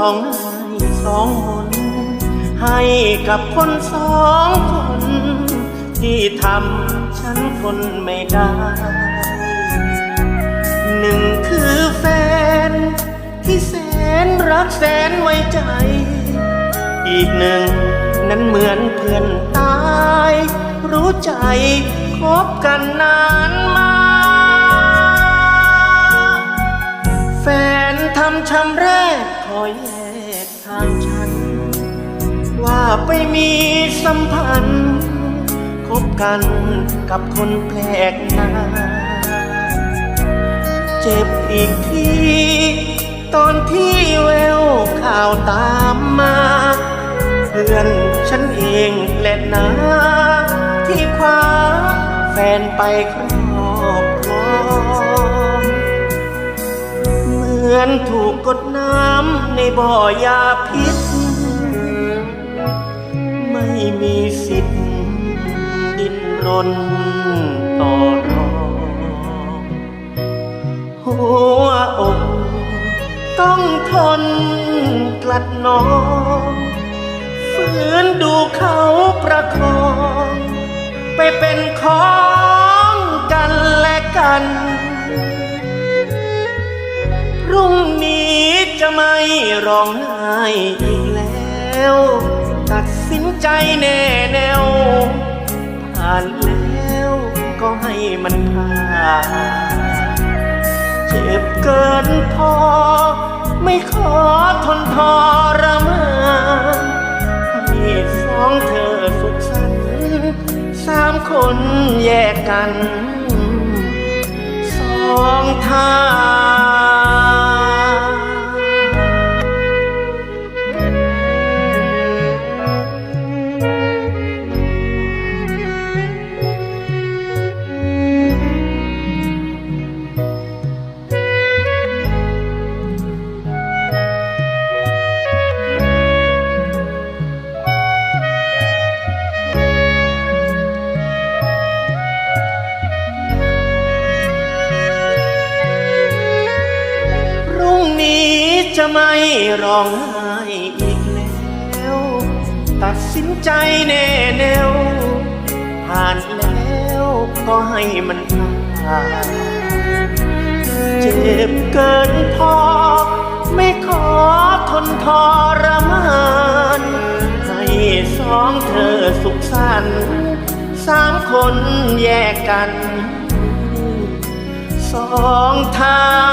ร้องไห้สองหนให้กับคนสองคน ที่ทำฉันทนไม่ได้ หนึ่งคือแฟน ที่แสนรักแสนไว้ใจ อีกหนึ่งนั้นเหมือนเพื่อนตาย รู้ใจคบกันนานมา แฟนทำช้ำางฉัน ว่าไปมีสัมพันธ์ คบกันกับคนแปลกหน้า เจ็บอีกที ตอนที่แววข่าวตามมา เพื่อนฉันเองแหละนะ ที่คว้าแฟนไปครอบ มือนถูกกดน้ำในบ่อยาพิษ ไม่มีสิทธิ์ดิ้นรนต่อรองหัวอกต้องทนกลัดนองฝืนดูเขาประคอง ไปเป็นของกันและกัน รุ่งนี้จะไม่ร้องไห้อีกแล้ว ตัดสินใจแน่แนว ผ่านแล้วก็ให้มันผ่านเจ็บเกินพอ ไม่ขอทนทรมานให้สองเธอสุขสันต์สามคนแยกกัน สองทาง จะไม่ร้องไห้อีกแล้ว ตัดสินใจแน่แนวผ่านแล้วก็ให้มันผ่านเจ็บเกินพอ ไม่ขอทนทรมานให้สองเธอสุขสันต์สามคนแยกกัน สองทาง